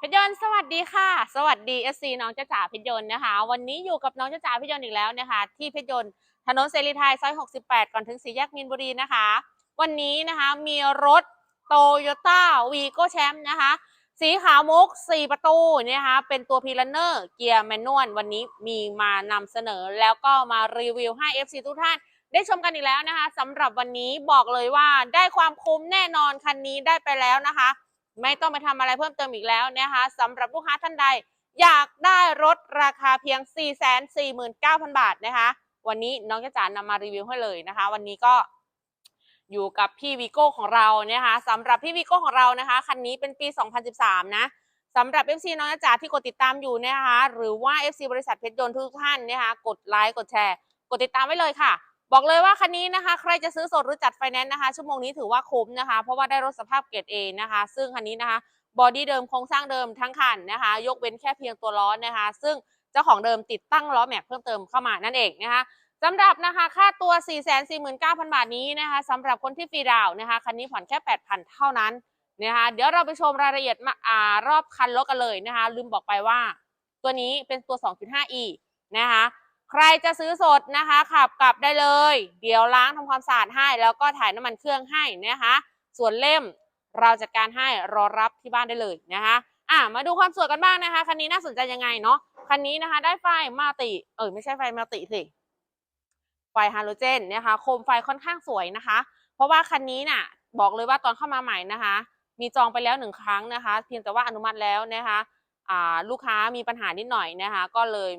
เพชรยนต์สวัสดีค่ะ สวัสดีเอซีน้องจ้าจ๋าเพชรยนต์นะคะ วันนี้อยู่กับน้องจ้าจ๋าเพชรยนต์อีกแล้วนะคะ ที่เพชรยนต์ถนนเสรีไทยซอย 68 ก่อนถึงสี่แยกมีนบุรีนะคะ วันนี้นะคะมีรถโตโยต้าวีโก้แชมป์นะคะ สีขาวมุก 4 ประตูนะคะเป็นตัวพีลันเนอร์เกียร์แมนนวลวันนี้มีมานำเสนอแล้วก็มารีวิวให้ FC ทุกท่านได้ชมกันอีกแล้วนะคะสำหรับวันนี้บอกเลยว่าได้ความคุ้มแน่นอนคันนี้ได้ไปแล้วนะคะ ไม่ต้องไปทำอะไรเพิ่มเติมอีกแล้วนะคะสำหรับลูกค้าท่านใด อยากได้รถราคาเพียง 449,000 บาทนะคะ วันนี้น้องจ้าจ๋านำมารีวิวให้เลยนะคะ วันนี้ก็อยู่กับพี่วีโก้ของเรานะคะสำหรับพี่วีโก้ของเรานะคะคันนี้เป็นปี 2013 นะสำหรับ FC น้องจ๋าที่กดติดตามอยู่นะคะ หรือว่า FC บริษัทเพชรยนต์ทุกท่านนะคะ กดไลค์กดแชร์ กดติดตามไว้เลยค่ะ บอกเลยว่าคันนี้นะคะ ใครจะซื้อสดหรือจัดไฟแนนซ์นะคะ ชั่วโมงนี้ถือว่าคุ้มนะคะ เพราะว่าได้รถสภาพเกรด A นะคะ ซึ่งคันนี้นะคะบอดี้เดิมโครงสร้างเดิมทั้งคันนะคะ ยกเว้นแค่เพียงตัวล้อนะคะ ซึ่งเจ้าของเดิมติดตั้งล้อแม็กเพิ่มเติมเข้ามานั่นเองนะคะสำหรับนะคะค่าตัว 449,000 บาทนี้นะคะสำหรับคนที่ฟรีดาวนะคะคันนี้ผ่อนแค่ 8,000 เท่านั้นนะคะเดี๋ยวเราไปชมรายละเอียดมาอารอบคันรถกันเลยนะคะ ลืมบอกไปว่า ตัวนี้เป็นตัว 2.5e นะคะ ใครจะซื้อสดนะคะ ขับกลับได้เลย เดี๋ยวล้างทำความสะอาดให้ แล้วก็ถ่ายน้ำมันเครื่องให้นะคะ ส่วนเล่มเราจัดการให้รอรับที่บ้านได้เลยนะคะอะมาดูความสวยกันบ้างนะคะคันนี้น่าสนใจยังไงเนาะคันนี้นะคะได้ไฟมาติเออไม่ใช่ไฟมาติสิไฟฮาโลเจนนะคะโคมไฟค่อนข้างสวยนะคะ เพราะว่าคันนี้น่ะบอกเลยว่าตอนเข้ามาใหม่นะคะ มีจองไปแล้วหนึ่งครั้งนะคะ เพียงแต่ว่าอนุมัติแล้วนะคะอ่าลูกค้ามีปัญหานิดหน่อยนะคะ ก็เลย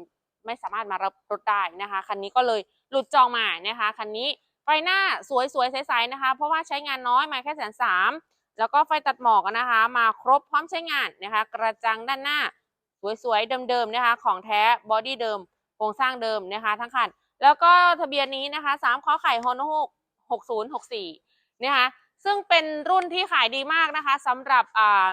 ไม่สามารถมารับรถได้นะคะ คันนี้ก็เลยหลุดจองมานะคะ คันนี้ไฟหน้าสวยๆใสๆนะคะ เพราะว่าใช้งานน้อยมาแค่แสนสามแล้วก็ไฟตัดหมอกนะคะ มาครบพร้อมใช้งานนะคะ กระจังด้านหน้าสวยๆเดิมๆนะคะ ของแท้บอดี้เดิมโครงสร้างเดิมนะคะ ทั้งคัน แล้วก็ทะเบียนนี้นะคะสามข้อไข่ฮอนหกหกศูนย์หกสี่นะคะซึ่งเป็นรุ่นที่ขายดีมากนะคะสำหรับอ่า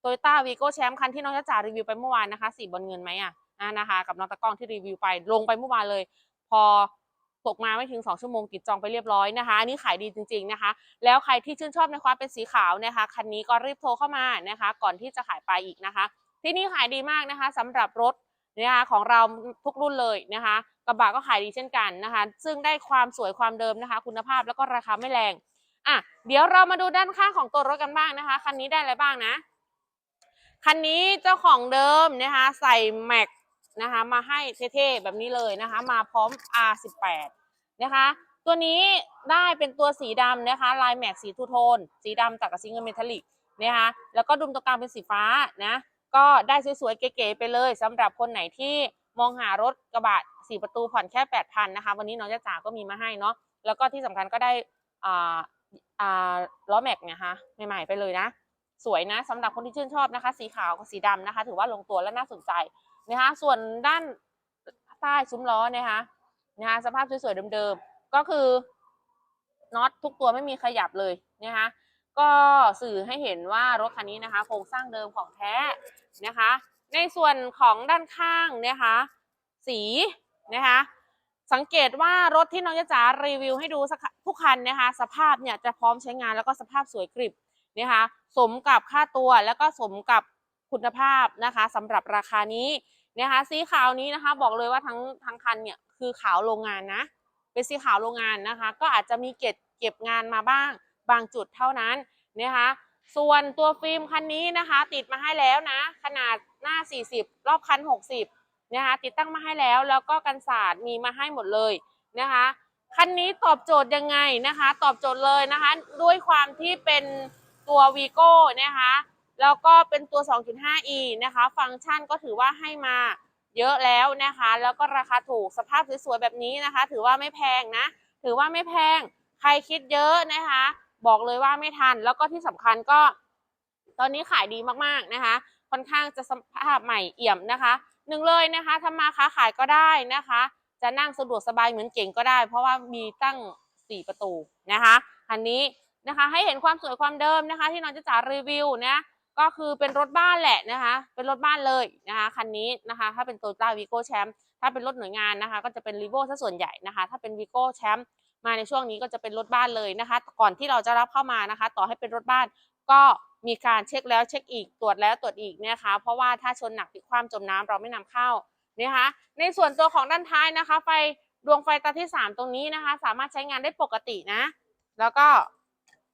โตโยต้าวีโก้แชมป์คันที่น้องจ้าจ๋ารีวิวไปเมื่อวานนะคะสีบนเงินไหมอะอ่า นะคะกับน้องตะกล้องที่รีวิวไปลงไปเมื่อวานเลย พอตกมาไม่ถึง 2 ชั่วโมงกิดจองไปเรียบร้อยนะคะ อันนี้ขายดีจริง ๆนะคะ แล้วใครที่ชื่นชอบในความเป็นสีขาวนะคะ คันนี้ก็รีบโทรเข้ามานะคะ ก่อนที่จะขายไปอีกนะคะ ที่นี่ขายดีมากนะคะสำหรับรถนะคะของเราทุกรุ่นเลยนะคะ กระบะก็ขายดีเช่นกันนะคะ ซึ่งได้ความสวยความเดิมนะคะ คุณภาพแล้วก็ราคาไม่แรงอะเดี๋ยวเรามาดูด้านข้างของตัวรถกันบ้างนะคะ คันนี้ได้อะไรบ้างนะ คันนี้เจ้าของเดิมนะคะ ใส่แม็ก นะคะ มาให้เท่ๆแบบนี้เลยนะคะ มาพร้อม R18 นะคะ ตัวนี้ได้เป็นตัวสีดำนะคะ ลายแม็กสีทูโทน สีดำตัดกับสีเงินเมทัลลิกนะคะ แล้วก็ดุมตรงกลางเป็นสีฟ้านะ ก็ได้สวยๆ เก๋ๆไปเลยสำหรับคนไหนที่มองหารถกระบะสี่ประตูผ่อนแค่8,000นะคะ วันนี้น้องจ้าจ๋าก็มีมาให้เนาะ แล้วก็ที่สำคัญก็ได้อ่าอ่าล้อแม็กเนี่ยคะใหม่ๆไปเลยนะสวยนะสำหรับคนที่ชื่นชอบนะคะ สีขาวกับสีดำนะคะ ถือว่าลงตัวและน่าสนใจ นะคะ ส่วนด้านใต้ซุ้มล้อนะคะนะคะ สภาพสวยๆเดิมๆ ก็คือน็อตทุกตัวไม่มีขยับเลยนะคะ ก็สื่อให้เห็นว่ารถคันนี้นะคะโครงสร้างเดิมของแท้นะคะ ในส่วนของด้านข้างนะคะ สีนะคะ สังเกตว่ารถที่น้องจ๊ะจ๋ารีวิวให้ดูสักทุกคันนะคะ สภาพเนี่ยจะพร้อมใช้งานแล้วก็สภาพสวยกริบนะคะ สมกับค่าตัวแล้วก็สมกับคุณภาพนะคะสำหรับราคานี้ นะคะสีขาวนี้นะคะ บอกเลยว่าทั้งทั้งคันเนี่ยคือขาวโรงงานนะ เป็นสีขาวโรงงานนะคะ ก็อาจจะมีเก็บเก็บงานมาบ้าง บางจุดเท่านั้นนะคะ ส่วนตัวฟิล์มคันนี้นะคะ ติดมาให้แล้วนะ ขนาดหน้า 40 รอบคัน 60นะคะติดตั้งมาให้แล้วแล้วก็กันศาสตร์มีมาให้หมดเลยนะคะคันนี้ตอบโจทย์ยังไงนะคะ ตอบโจทย์เลยนะคะ ด้วยความที่เป็นตัววีโก้นะคะ แล้วก็เป็นตัว 2.5e นะคะ ฟังก์ชันก็ถือว่าให้มาเยอะแล้วนะคะ แล้วก็ราคาถูกสภาพสวยๆแบบนี้นะคะ ถือว่าไม่แพงนะ ถือว่าไม่แพง ใครคิดเยอะนะคะ บอกเลยว่าไม่ทัน แล้วก็ที่สำคัญก็ ตอนนี้ขายดีมากๆนะคะ ค่อนข้างจะสภาพใหม่เอี่ยมนะคะหนึ่งเลยนะคะทำมาค้าขายก็ได้นะคะ จะนั่งสะดวกสบายเหมือนเก่งก็ได้ เพราะว่ามีตั้ง 4 ประตูนะคะอันนี้นะคะ ให้เห็นความสวยความเดิมนะคะ ที่น้องจะจ๋ารีวิวนะ ก็คือเป็นรถบ้านแหละนะคะ เป็นรถบ้านเลยนะคะคันนี้นะคะ ถ้าเป็นโตโยต้าวีโก้แชมป์ถ้าเป็นรถหน่วยงานนะคะ ก็จะเป็นรีโวซะส่วนใหญ่นะคะ ถ้าเป็นวีโก้แชมป์มาในช่วงนี้ก็จะเป็นรถบ้านเลยนะคะ ก่อนที่เราจะรับเข้ามานะคะ ต่อให้เป็นรถบ้านก็มีการเช็คแล้วเช็คอีกตรวจแล้วตรวจอีกนะคะเพราะว่าถ้าชนหนักพลิกคว่ำจมน้ำเราไม่นำเข้านะคะ ในส่วนตัวของด้านท้ายนะคะ ไฟดวงไฟตาที่ 3 ตรงนี้นะคะ สามารถใช้งานได้ปกตินะ แล้วก็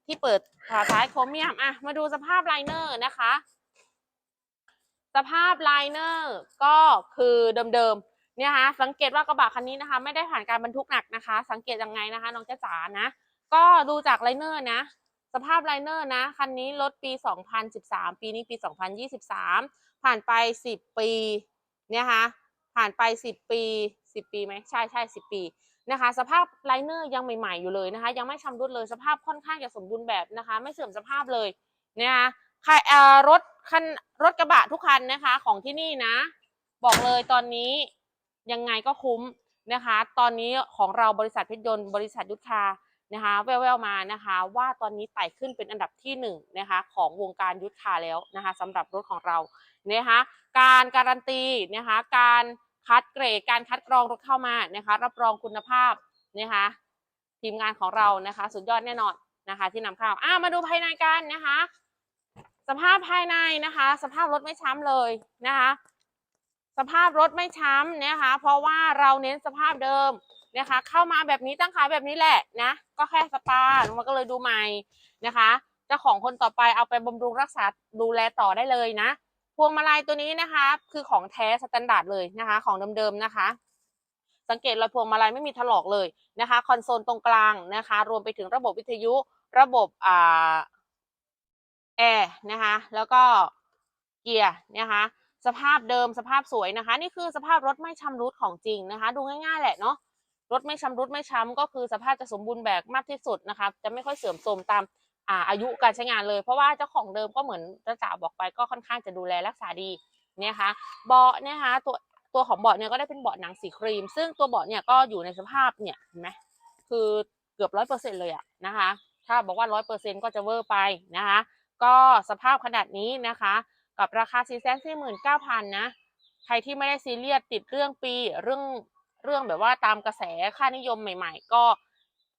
ที่เปิดฝาท้ายโครเมียมอะมาดูสภาพไลเนอร์นะคะ สภาพไลเนอร์ก็คือเดิมๆเนี่ยคะสังเกตว่ากระบะคันนี้นะคะ ไม่ได้ผ่านการบรรทุกหนักนะคะ สังเกตยังไงนะคะ น้องจ๊ะจ๋านะ ก็ดูจากไลเนอร์นะ สภาพไลเนอร์นะคันนี้รถปี 2013 ปีนี้ปี 2023 ผ่านไป 10 ปีเนี่ยค่ะผ่านไป 10 ปี 10 ปีไหมใช่ใช่10 ปี นะคะ สภาพไลเนอร์ยังใหม่ๆอยู่เลยนะคะ ยังไม่ชำรุดเลยสภาพค่อนข้างจะสมบูรณ์แบบนะคะ ไม่เสื่อมสภาพเลยนะคะรถคันรถกระบะทุกคันนะคะของที่นี่นะ บอกเลยตอนนี้ยังไงก็คุ้มนะคะ ตอนนี้ของเราบริษัทเพชรยนต์บริษัทยุทธานะคะแววๆมานะคะ ว่าตอนนี้ไต่ขึ้นเป็นอันดับที่หนึ่งนะคะของวงการยุทธคาแล้วนะคะสำหรับรถของเรานะคะการการันตีนะคะการ คัดเกรดการคัดกรองรถเข้ามานะคะ รับรองคุณภาพนะคะ ทีมงานของเรานะคะ สุดยอดแน่นอนนะคะ ที่นำเข้าอ่ามาดูภายในกันนะคะ สภาพภายในนะคะ สภาพรถไม่ช้ำเลยนะคะ สภาพรถไม่ช้ำนะคะ เพราะว่าเราเน้นสภาพเดิมนะคะ เข้ามาแบบนี้ตั้งขายแบบนี้แหละนะ ก็แค่สปามันก็เลยดูใหม่นะคะเจ้าของคนต่อไปเอาไปบำรุงรักษาดูแลต่อได้เลยนะ วงมาลัยตัวนี้นะคะ คือของแท้สแตนดาร์ดเลยนะคะ ของเดิมๆนะคะ สังเกตรอยพวงมาลัยไม่มีถลอกเลยนะคะ คอนโซลตรงกลางนะคะ รวมไปถึงระบบวิทยุระบบอ่าแอร์นะคะ แล้วก็เกียร์นะคะสภาพเดิมสภาพสวยนะคะ นี่คือสภาพรถไม่ชำรุดของจริงนะคะ ดูง่ายๆแหละเนาะรถไม่ชำรุดไม่ช้ำก็คือสภาพจะสมบูรณ์แบบมากที่สุดนะคะ จะไม่ค่อยเสื่อมโทรมตาม อายุการใช้งานเลย เพราะว่าเจ้าของเดิมก็เหมือนเจ้าจ๋าบอกไปก็ค่อนข้างจะดูแลรักษาดีเนี่ยค่ะเบาะเนี่ยค่ะตัวตัวของเบาะเนี่ยก็ได้เป็นเบาะหนังสีครีม ซึ่งตัวเบาะเนี่ยก็อยู่ในสภาพเนี่ยเห็นไหมคือเกือบร้อยเปอร์เซ็นเลยอะนะคะ ถ้าบอกว่าร้อยเปอร์เซ็นก็จะเวอร์ไปนะคะ ก็สภาพขนาดนี้นะคะ กับราคา4ี่แสนสี่หมื่นเก้าพันนะ ใครที่ไม่ได้ซีเรียสติดเรื่องปีเรื่องเรื่องแบบว่าตามกระแสค่านิยมใหม่ ๆ ก็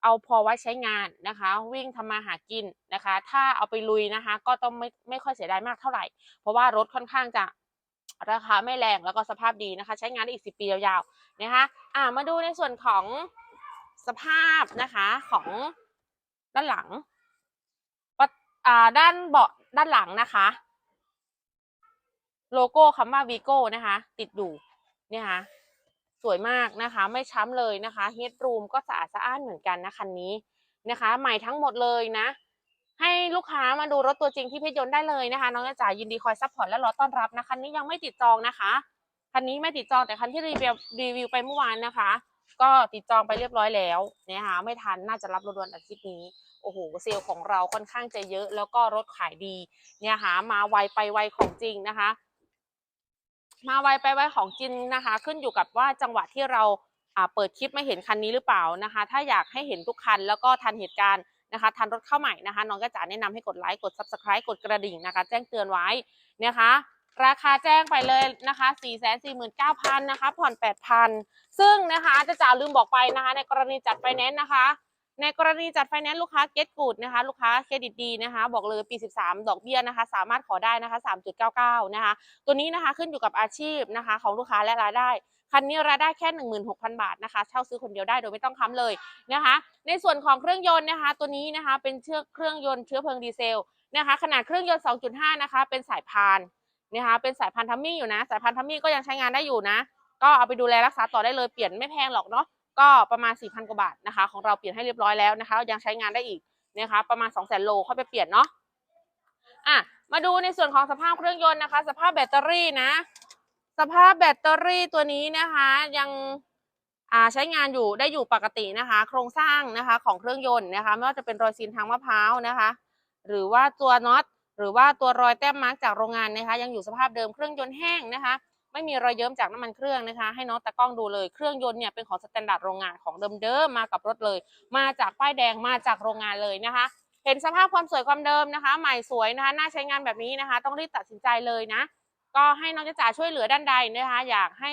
เอาพอไว้ใช้งานนะคะ วิ่งทำมาหากินนะคะ ถ้าเอาไปลุยนะคะ ก็ต้องไม่ไม่ค่อยเสียดายมากเท่าไหร่ เพราะว่ารถค่อนข้างจะราคาไม่แรงแล้วก็สภาพดีนะคะ ใช้งานได้อีกสิปียาวๆนะคะอ่ามาดูในส่วนของสภาพนะคะของด้านหลังประอ่าด้านเบาะด้านหลังนะคะ โลโก้คำว่าวีโก้นะคะ ติดอยู่เนี่ยค่ะ สวยมากนะคะ ไม่ช้ำเลยนะคะเฮดรูมก็สะอาดสะอ้านเหมือนกันนะคันนี้นะคะ ใหม่ทั้งหมดเลยนะ ให้ลูกค้ามาดูรถตัวจริงที่เพชรยนต์ได้เลยนะคะ น้องจ๋ายินดีคอยซัพพอร์ตและรอต้อนรับนะคันนี้ยังไม่ติดจองนะคะคันนี้ไม่ติดจองแต่คันที่รีวิวรีวิวไปเมื่อวานนะคะ ก็ติดจองไปเรียบร้อยแล้วนะคะไม่ทันน่าจะรับรถวันอาทิตย์นี้โอ้โหเซลล์ของเราค่อนข้างจะเยอะ แล้วก็รถขายดีเนี่ยค่ะมาไวไปไวของจริงนะคะ มาไวไปไวของจริงนะคะ ขึ้นอยู่กับว่าจังหวะที่เราเปิดคลิปไม่เห็นคันนี้หรือเปล่านะคะ ถ้าอยากให้เห็นทุกคันแล้วก็ทันเหตุการณ์นะคะ ทันรถเข้าใหม่นะคะ น้องก็จะแนะนำให้กดไลค์กด subscribe กดกระดิ่งนะคะ แจ้งเตือนไว้นะคะ ราคาแจ้งไปเลยนะคะ4 4 9 0 0 0นะคะ ผ่อน 8,000 ซึ่งนะคะจะจ่าลืมบอกไปนะคะ ในกรณีจัดไฟแนนซ์นะคะ ในกรณีจัดไฟแนนซ์ลูกค้าเก็ตกูดนะคะลูกค้าเครดิตดีนะคะ บอกเลยปี 13 ดอกเบี้ยนะคะ สามารถขอได้นะคะ 3.99 นะคะ ตัวนี้นะคะขึ้นอยู่กับอาชีพนะคะ ของลูกค้าและรายได้ คันนี้รายได้แค่ 16,000 บาทนะคะ เช่าซื้อคนเดียวได้โดยไม่ต้องค้ำเลยนะคะ ในส่วนของเครื่องยนต์นะคะ ตัวนี้นะคะเป็นเชื้อเครื่องยนต์เชื้อเพลิงดีเซลนะคะ ขนาดเครื่องยนต์ 2.5 นะคะ เป็นสายพานนะคะเป็นสายพานทัมมิ่งอยู่นะ สายพานทัมมิ่งก็ยังใช้งานได้อยู่นะ ก็เอาไปดูแลรักษาต่อได้เลยเปลี่ยนไม่แพงหรอกเนาะ ก็ประมาณ 4,000 กว่าบาทนะคะ ของเราเปลี่ยนให้เรียบร้อยแล้วนะคะยังใช้งานได้อีกนะคะ ประมาณ 200,000โลค่อยไปเปลี่ยนเนาะอะมาดูในส่วนของสภาพเครื่องยนต์นะคะ สภาพแบตเตอรี่นะ สภาพแบตเตอรี่ตัวนี้นะคะยังอ่าใช้งานอยู่ได้อยู่ปกตินะคะ โครงสร้างนะคะของเครื่องยนต์นะคะไม่ว่าจะเป็นรอยซีนทางมะพร้าวนะคะ หรือว่าตัวน็อตหรือว่าตัวรอยแต้มมาร์กจากโรงงานนะคะ ยังอยู่สภาพเดิมเครื่องยนต์แห้งนะคะ ไม่มีรอยเยิ้มจากน้ำมันเครื่องนะคะ ให้น้องตะกล้องดูเลยเครื่องยนต์เนี่ยเป็นของสแตนดาร์ดโรงงานของเดิมๆมากับรถเลย มาจากป้ายแดงมาจากโรงงานเลยนะคะ เห็นสภาพความสวยความเดิมนะคะ ใหม่สวยนะคะน่าใช้งานแบบนี้นะคะ ต้องรีบตัดสินใจเลยนะ ก็ให้น้องจ๊ะจ๋าช่วยเหลือด้านใดนะคะ อยากให้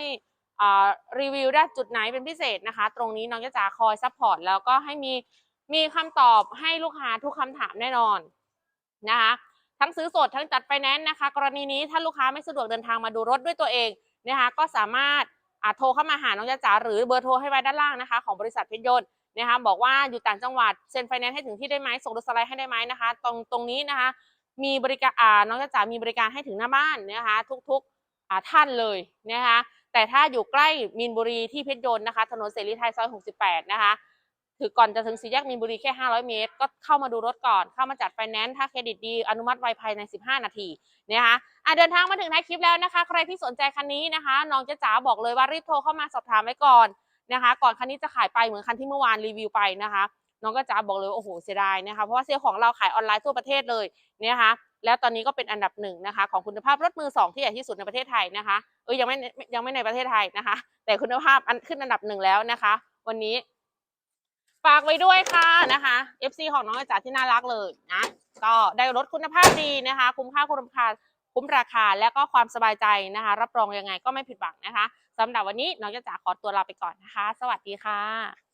อ่ารีวิวด้านจุดไหนเป็นพิเศษนะคะ ตรงนี้น้องจ๊ะจ๋าคอยซัพพอร์ตแล้วก็ให้มีมีคำตอบให้ลูกค้าทุกคำถามแน่นอนนะคะ ทั้งซื้อสดทั้งจัดไฟแนนซ์นะคะ กรณีนี้ถ้าลูกค้าไม่สะดวกเดินทางมาดูรถด้วยตัวเองนะคะ ก็สามารถอ่าโทรเข้ามาหาน้องจ๊ะจ๋าหรือเบอร์โทรให้ไว้ด้านล่างนะคะ ของบริษัทเพชรยนต์นะคะบอกว่าอยู่ต่างจังหวัดเซ็นไฟแนนซ์ให้ถึงที่ได้ไหมส่งรถสไลด์ให้ได้ไหมนะคะ ตรงตรงนี้นะคะ มีบริการอ่าน้องจ๊ะจ๋ามีบริการให้ถึงหน้าบ้านนะคะ ทุกๆอ่าท่านเลยนะคะ แต่ถ้าอยู่ใกล้มีนบุรีที่เพชรยนต์นะคะ ถนนเสรีไทยซอย 68 นะคะ ถือก่อนจะถึงสี่แยกมีนบุรีแค่ 500 เมตร ก็เข้ามาดูรถก่อน เข้ามาจัดไฟแนนซ์ ถ้าเครดิตดี อนุมัติไวภายใน 15 นาทีนะคะอะเดินทางมาถึงท้ายคลิปแล้วนะคะ ใครที่สนใจคันนี้นะคะ น้องจ๊ะจ๋าบอกเลยว่ารีบโทรเข้ามาสอบถามไว้ก่อนนะคะ ก่อนคันนี้จะขายไปเหมือนคันที่เมื่อวานรีวิวไปนะคะ น้องก็จ๋าบอกเลยโอ้โหเสียดายนะคะ เพราะว่าเซลล์ของเราขายออนไลน์ทั่วประเทศเลยนะคะ แล้วตอนนี้ก็เป็นอันดับหนึ่งนะคะ ของคุณภาพรถมือสองที่ใหญ่ที่สุดในประเทศไทยนะคะ เอ้ยยังไม่ยังไม่ในประเทศไทยนะคะ แต่คุณภาพอันขึ้นอันดับหนึ่งแล้วนะคะ วันนี้ ฝากไว้ด้วยค่ะนะคะ FC ของน้องอาจารย์ที่น่ารักเลยนะ ก็ได้รถคุณภาพดีนะคะ คุ้มค่าคุ้มราคาคุ้มราคาและก็ความสบายใจนะคะ รับรองยังไงก็ไม่ผิดหวังนะคะสำหรับวันนี้น้องจะจ๋าขอตัวลาไปก่อนนะคะ สวัสดีค่ะ